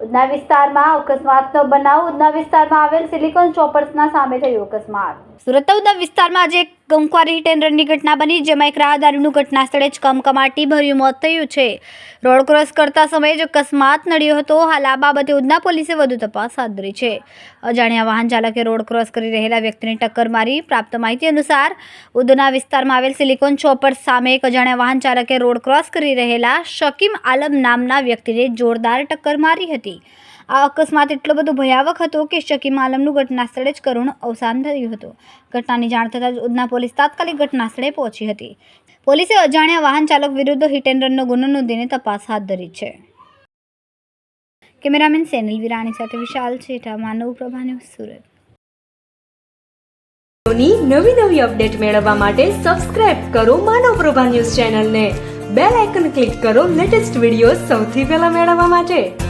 ઉધના વિસ્તારમાં અકસ્માતનો બનાવ. ઉધના વિસ્તારમાં આવેલ સિલિકોન ચોપર્સના સામે થયો અકસ્માત. સુરત ઉધના વિસ્તારમાં આજે એક ગમખ્વારી ટેન્ડરની ઘટના બની, જેમાં એક રાહદારીનું ઘટના સ્થળે જ કમકમાટી ભર્યું મોત થયું છે. રોડ ક્રોસ કરતા સમયે જ અકસ્માત નડ્યો હતો. હાલ આ બાબતે ઉધના પોલીસે વધુ તપાસ હાથ ધરી છે. અજાણ્યા વાહન ચાલકે રોડ ક્રોસ કરી રહેલા વ્યક્તિને ટક્કર મારી પ્રાપ્ત માહિતી અનુસાર ઉધના વિસ્તારમાં આવેલ સિલિકોન ચોપર્સ સામે એક અજાણ્યા વાહન ચાલકે રોડ ક્રોસ કરી રહેલા શકીમ આલમ નામના વ્યક્તિને જોરદાર ટક્કર મારી હતી. આ અકસ્માત એટલો બધો ભયાવક હતો કે શકીમ આલમનું ઘટના સ્થળે જ કરુણ અવસાન થયું હતું. ઘટનાની જાણ થતાં જ ઉધના પોલીસ તાત્કાલિક ઘટના સ્થળે પહોંચી હતી. પોલીસે અજાણ્યા વાહન ચાલક વિરુદ્ધ હિટ એન્ડ ગુનો નોંધીને તપાસ હાથ ધરી છે. કેમેરામેન સેનિલ વિરાણી સાથે વિશાલ છેઠા માનવ પ્રભા ન્યૂઝ સુરત. નવી નવી અપડેટ મેળવવા માટે સબસ્ક્રાઇબ કરો માનવ પ્રભા ન્યૂઝ ચેનલને. બેલ આઇકન ક્લિક કરો લેટેસ્ટ વીડિયો સૌથી પહેલા મેળવવા માટે.